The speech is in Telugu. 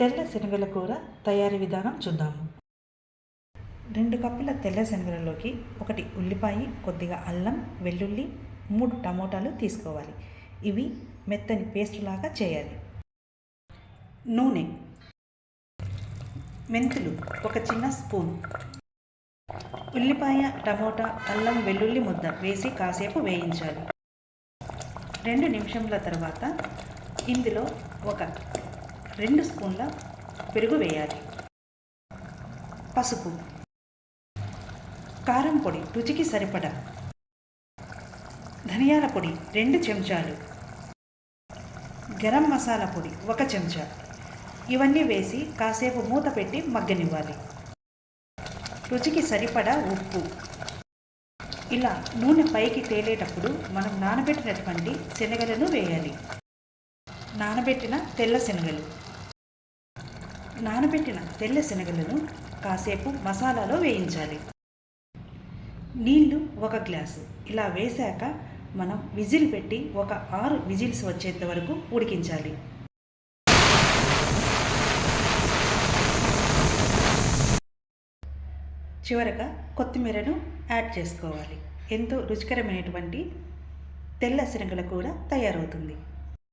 తెల్ల శనగల కూర తయారీ విధానం చూద్దాము. రెండు కప్పుల తెల్ల శనగలలోకి ఒకటి ఉల్లిపాయ కొద్దిగా అల్లం వెల్లుల్లి మూడు టమోటాలు తీసుకోవాలి. ఇవి మెత్తని పేస్ట్ లాగా చేయాలి. నూనె. మెంతులు ఒక చిన్న స్పూన్. ఉల్లిపాయ టమోటా అల్లం వెల్లుల్లి ముద్ద వేసి కాసేపు వేయించాలి. రెండు నిమిషంల తర్వాత ఇందులో ఒక రెండు స్పూన్ల పెరుగు వేయాలి. పసుపు. కారం పొడి రుచికి సరిపడా. ధనియాల పొడి రెండు చెంచాలు. గరం మసాలా పొడి ఒక చెంచా. ఇవన్నీ వేసి కాసేపు మూత పెట్టి మగ్గనివ్వాలి. రుచికి సరిపడా ఉప్పు. ఇలా నూనె పైకి తేలేటప్పుడు మనం నానబెట్టినటువంటి శనగలను వేయాలి. నానబెట్టిన తెల్ల శనగలు. నానబెట్టిన తెల్ల శనగలను కాసేపు మసాలాలో వేయించాలి. నీళ్ళు ఒక గ్లాసు. ఇలా వేశాక మనం విజిల్ పెట్టి ఒక ఆరు విజిల్స్ వచ్చేంత వరకు ఉడికించాలి. చివరగా కొత్తిమీరను యాడ్ చేసుకోవాలి. ఎంతో రుచికరమైనటువంటి తెల్ల శనగల కూర తయారవుతుంది.